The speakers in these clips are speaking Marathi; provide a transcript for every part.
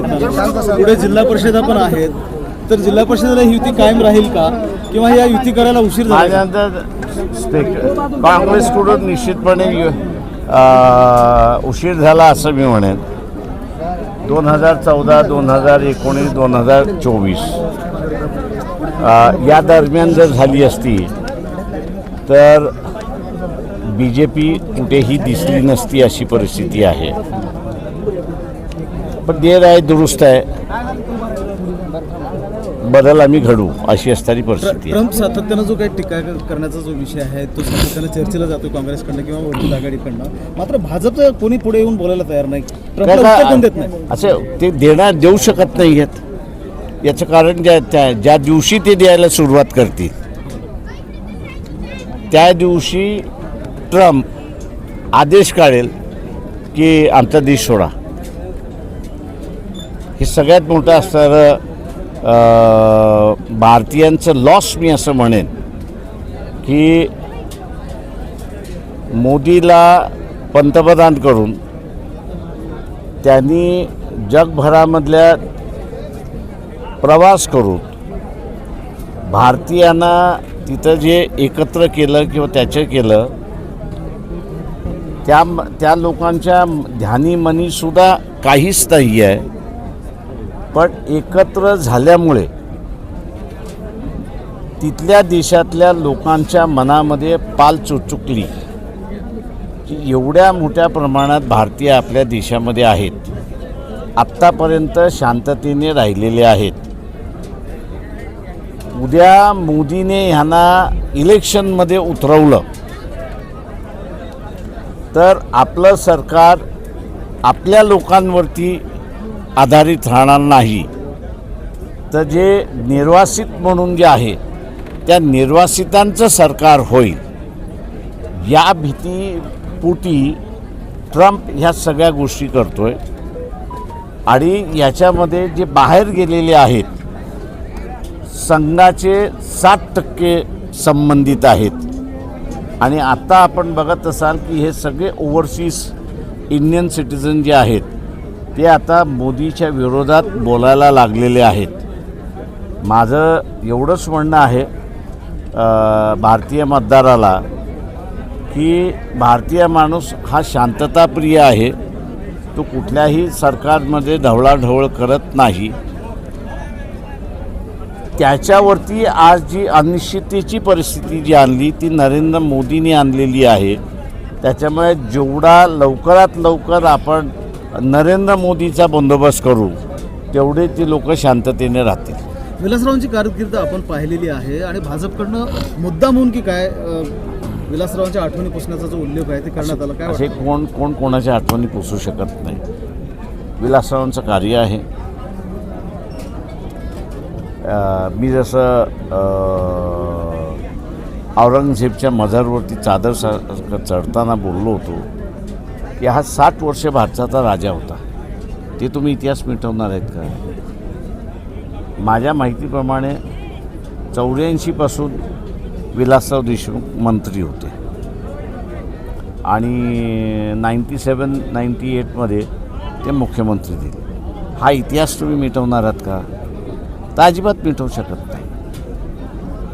पुढे जिल्हा परिषदा पण आहेत. तर जिल्हा परिषदेला ही युती कायम राहील का? किंवा या युती करायला उशीर झाला काँग्रेसकडून निश्चितपणे उशीर झाला असं मी म्हणेन. दोन हजार चौदा दोन हजार एकोणीस दोन हजार चोवीस. या दरम्यान जर झाली असती तर बी जे पी कुठेही दिसली नसती अशी परिस्थिती आहे. पण देर आहे दुरुस्त आहे. बदल आम्ही घडू अशी असणारी परिस्थिती आहे. ट्रम्प सातत्यानं जो काही टीका करण्याचा जो विषय आहे तो सातत्यानं चर्चेला जातो काँग्रेसकडनं किंवा वडील आघाडीकडनं. मात्र भाजपचं कोणी पुढे येऊन बोलायला तयार नाही. ट्रम्पला उत्तर पण देत नाही? असं ते देणार देऊ शकत नाही आहेत. याचं कारण ज्या त्या ज्या दिवशी ते द्यायला सुरुवात करतील त्या दिवशी ट्रम्प आदेश काढेल की आमचा देश सोडा. हे सगळ्यात मोठं असणारं भारतीयांचं लॉस मी असं म्हणेन की मोदीला पंतप्रधान करून त्यांनी जगभरामधल्या प्रवास करून भारतीयांना तिथं जे एकत्र केलं किंवा त्याचं केलं त्या त्या लोकांच्या ध्यानी मनीसुद्धा काहीच नाही आहे पण एकत्र झाल्यामुळे तिथल्या देशातल्या लोकांच्या मनामध्ये पाल चुचुकली की एवढ्या मोठ्या प्रमाणात भारतीय आपल्या देशामध्ये आहेत. आत्तापर्यंत शांततेने राहिलेले आहेत. उद्या मोदीने ह्यांना इलेक्शनमध्ये उतरवलं. तर आपलं सरकार आपल्या लोकांवरती आधारित राहणार नाही. तर जे निर्वासित म्हणून जे आहे त्या निर्वासितांचं सरकार होईल. या भीतीपोटी ट्रम्प ह्या सगळ्या गोष्टी करतो आहे आणि याच्यामध्ये जे बाहेर गेलेले आहेत संघाचे सात टक्के संबंधित आहेत. आणि आत्ता आपण बघत असाल की हे सगळे ओव्हरसीज इंडियन सिटिझन जे आहेत ते आता मोदीच्या विरोधात बोलायला लागलेले आहेत. माझं एवढंच म्हणणं आहे भारतीय मतदाराला की भारतीय माणूस हा शांतताप्रिय आहे. तो कुठल्याही सरकारमध्ये ढवळाढवळ करत नाही. त्याच्यावरती आज जी अनिश्चिततेची परिस्थिती जी आणली ती नरेंद्र मोदींनी आणलेली आहे. त्याच्यामुळे जेवढा लवकरात लवकर आपण नरेंद्र मोदीचा बंदोबस्त करू तेवढे ती लोक शांततेने राहतील. विलासरावांची कारकीर्द आपण पाहिलेली आहे आणि भाजपकडनं मुद्दा म्हणून की काय विलासरावांच्या आठवणी पुसण्याचा जो उल्लेख आहे ते करण्यात आला काय वाटतं? कोण कोण कोणाच्या आठवणी पुसू शकत नाही. विलासरावांचं कार्य आहे. मी जसं औरंगजेबच्या मझारवरती चादर सा चढताना बोललो होतो की हा साठ वर्ष भारताचा राजा होता. ते तुम्ही इतिहास मिटवणार आहेत का? माझ्या माहितीप्रमाणे चौऱ्याऐंशीपासून विलासराव देशमुख मंत्री होते. आणि नाईंटी सेवन नाईंटी एटमध्ये ते मुख्यमंत्री दिले. हा इतिहास तुम्ही मिटवणार आहात का? तर अजिबात मिटवू शकत नाही.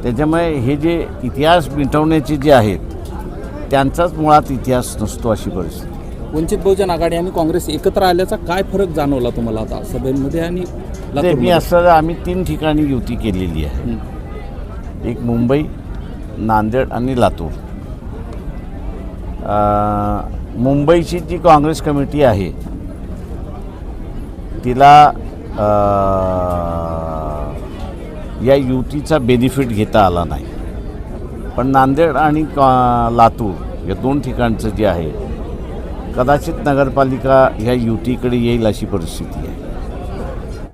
त्याच्यामुळे हे जे इतिहास मिटवण्याचे जे आहेत त्यांचाच मुळात इतिहास नसतो अशी परिस्थिती. वंचित बहुजन आघाडी आणि काँग्रेस एकत्र आल्याचा काय फरक जाणवला तुम्हाला आता सभेमध्ये आणि ते मी? असं आम्ही तीन ठिकाणी युती केलेली आहे. एक मुंबई नांदेड आणि लातूर मुंबईची जी काँग्रेस कमिटी आहे तिला या युतीचा बेनिफिट घेता आला नाही पण नांदेड आणि का लातूर या दोन ठिकाणचं जे आहे कदाचित नगरपालिका ह्या युतीकडे येईल अशी परिस्थिती आहे.